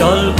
চল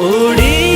উড়ি